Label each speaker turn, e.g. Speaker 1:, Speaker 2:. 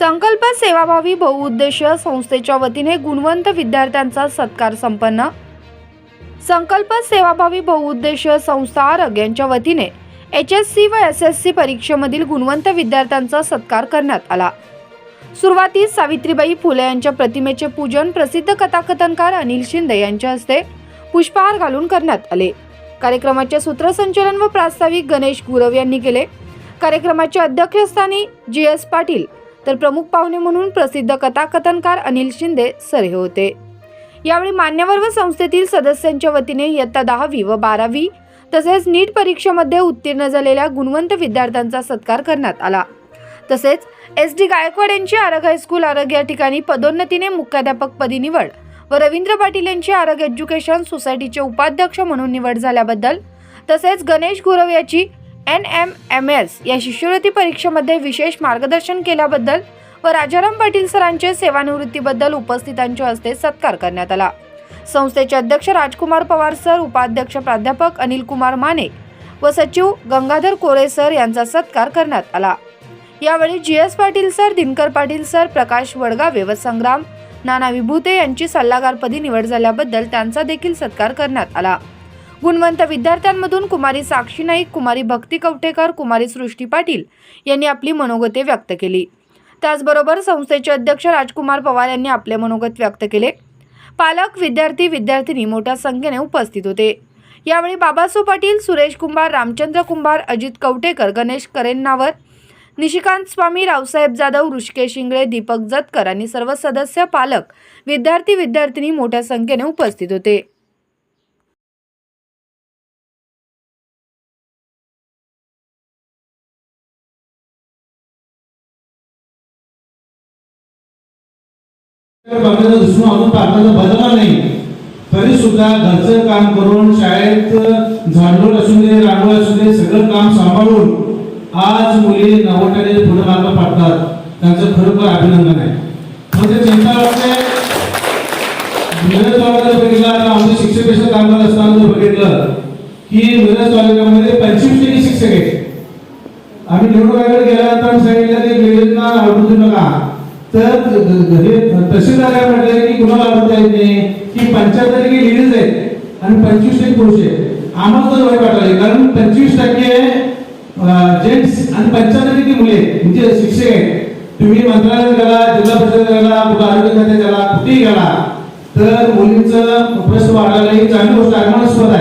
Speaker 1: संकल्प सेवाभावी बहुउद्देशीय संस्थेच्या वतीने गुणवंत विद्यार्थ्यांचा सत्कार संपन्न. संकल्प सेवाभावी बहुउद्देशीय संस्था आरग यांच्या वतीने एच एस सी व एस एस सी परीक्षेमधील गुणवंत विद्यार्थ्यांचा सत्कार करण्यात आला. सुरुवातीस सावित्रीबाई फुले यांच्या प्रतिमेचे पूजन प्रसिद्ध कथाकथनकार अनिल शिंदे यांच्या हस्ते पुष्पहार घालून करण्यात आले. कार्यक्रमाचे सूत्रसंचलन व प्रास्ताविक गणेश गुरव यांनी केले. कार्यक्रमाच्या अध्यक्षस्थानी जी एस पाटील तर प्रमुख पाहुणे म्हणून प्रसिद्ध कथाकथनकार अनिल शिंदे सर हे होते. यावेळी मान्यवर व संस्थेतील सदस्यांच्या वतीने इयत्ता दहावी व बारावी तसेच नीट परीक्षेमध्ये उत्तीर्ण झालेल्या गुणवंत विद्यार्थ्यांचा सत्कार करण्यात आला. तसेच एस डी गायकवाड यांची आरग हायस्कूल आरग या ठिकाणी पदोन्नतीने मुख्याध्यापक पदी निवड व रवींद्र पाटील यांची आरग एज्युकेशन सोसायटीचे उपाध्यक्ष म्हणून निवड झाल्याबद्दल तसेच गणेश गुरव याची एन एम एम एस या शिष्यवृत्ती परीक्षेमध्ये विशेष मार्गदर्शन केल्याबद्दल व राजाराम पाटील सरांचे सेवानिवृत्तीबद्दल उपस्थितांच्या हस्ते सत्कार करण्यात आला. संस्थेचे अध्यक्ष राजकुमार पवार सर उपाध्यक्ष प्राध्यापक अनिल कुमार माने व सचिव गंगाधर कोरे सर यांचा सत्कार करण्यात आला. यावेळी G S Patil sir Dinkar Patil sir Prakash Wadgave व संग्राम नाना विभूते यांची सल्लागारपदी निवड झाल्याबद्दल त्यांचा देखील सत्कार करण्यात आला. गुणवंत विद्यार्थ्यांमधून कुमारी साक्षी नाईक कुमारी भक्ती कवटेकर कुमारी सृष्टी पाटील यांनी आपली मनोगते व्यक्त केली. त्याचबरोबर संस्थेचे अध्यक्ष राजकुमार पवार यांनी आपले मनोगत व्यक्त केले. पालक विद्यार्थी विद्यार्थिनी मोठ्या संख्येने उपस्थित होते. यावेळी बाबासो पाटील सुरेश कुंभार रामचंद्र कुंभार अजित कवटेकर गणेश करेन्नावर निशिकांत स्वामी रावसाहेब जाधव ऋषिकेश शिंगळे दीपक जतकर आणि सर्व सदस्य पालक विद्यार्थी विद्यार्थिनी मोठ्या संख्येने उपस्थित होते.
Speaker 2: बघायला दुसरं अजून पाठवायचं बदलणार नाही. तरी सुद्धा घरचं काम करून शाळेत झाडलोट असू दे रांगोळी असू दे सगळं काम सांभाळून आज मुली नव्वदने पुढे मार्ग पाडतात. त्यांचं खरोखर अभिनंदन आहे. म्हणजे चिंता वाटते मिरज तालुक्यात बघितलं आता आमचे शिक्षकपेक्षा करत असताना जर बघितलं की मिरज तालुक्यामध्ये पंचवीस टक्के शिक्षक आहेत. आम्ही निवडणुकाकडे गेल्यानंतर सांगितलं की लेडीजना आवडून देऊ नका. तर हे तहसीलदार म्हटलं की कुणाला आवडता येत नाही? की पंच्याहत्तर टक्के लेडीज आहेत आणि पंचवीस टक्के पुरुष आहेत. आम्हाला तर वाईट वाटलं कारण पंचवीस टक्के जेंट्स आणि पंच्याहत्तर टक्के मुले म्हणजे शिक्षक आहेत तुम्ही मंत्रालयात गेला जिल्हा परिषद गेला कुठं आरोग्य खात्यात गेला कुठेही गेला तर मुलींचं प्रश्न वाढायला ही चांगली गोष्ट आहे.